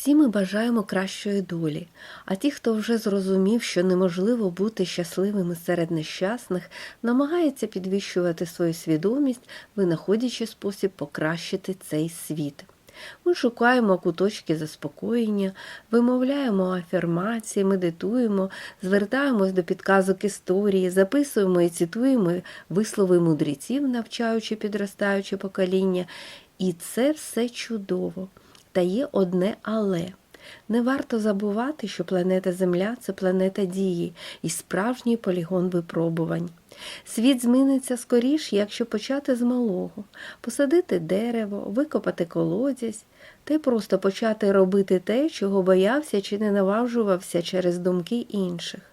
Всі ми бажаємо кращої долі, а ті, хто вже зрозумів, що неможливо бути щасливими серед нещасних, намагаються підвищувати свою свідомість, винаходячи спосіб покращити цей світ. Ми шукаємо куточки заспокоєння, вимовляємо афірмації, медитуємо, звертаємось до підказок історії, записуємо і цитуємо вислови мудреців, навчаючи підростаюче покоління. І це все чудово. Та є одне але. Не варто забувати, що планета Земля це планета дії і справжній полігон випробувань. Світ зміниться скоріш, якщо почати з малого, посадити дерево, викопати колодязь, та й просто почати робити те, чого боявся чи не наважувався через думки інших.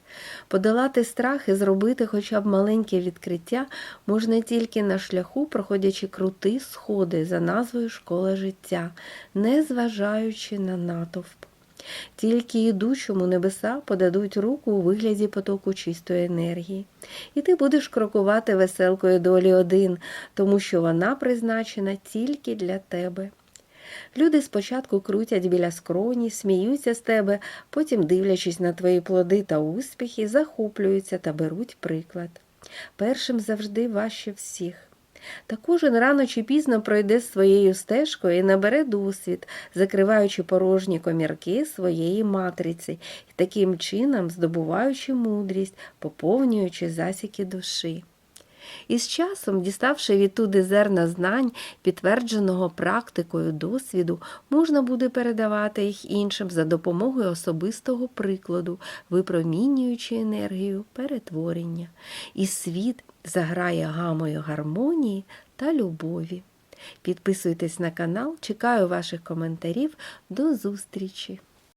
Подолати страх і зробити хоча б маленьке відкриття можна тільки на шляху, проходячи крути сходи за назвою Школа життя, не зважаючи на натовп. Тільки ідучому небеса подадуть руку у вигляді потоку чистої енергії. І ти будеш крокувати веселкою долі один, тому що вона призначена тільки для тебе. Люди спочатку крутять біля скроні, сміються з тебе, потім, дивлячись на твої плоди та успіхи, захоплюються та беруть приклад. Першим завжди важче всіх. Та кожен рано чи пізно пройде своєю стежкою і набере досвід, закриваючи порожні комірки своєї матриці і таким чином здобуваючи мудрість, поповнюючи засіки душі. І з часом, діставши відтуди зерна знань, підтвердженого практикою досвіду, можна буде передавати їх іншим за допомогою особистого прикладу, випромінюючи енергію перетворення. І світ заграє гамою гармонії та любові. Підписуйтесь на канал, чекаю ваших коментарів. До зустрічі!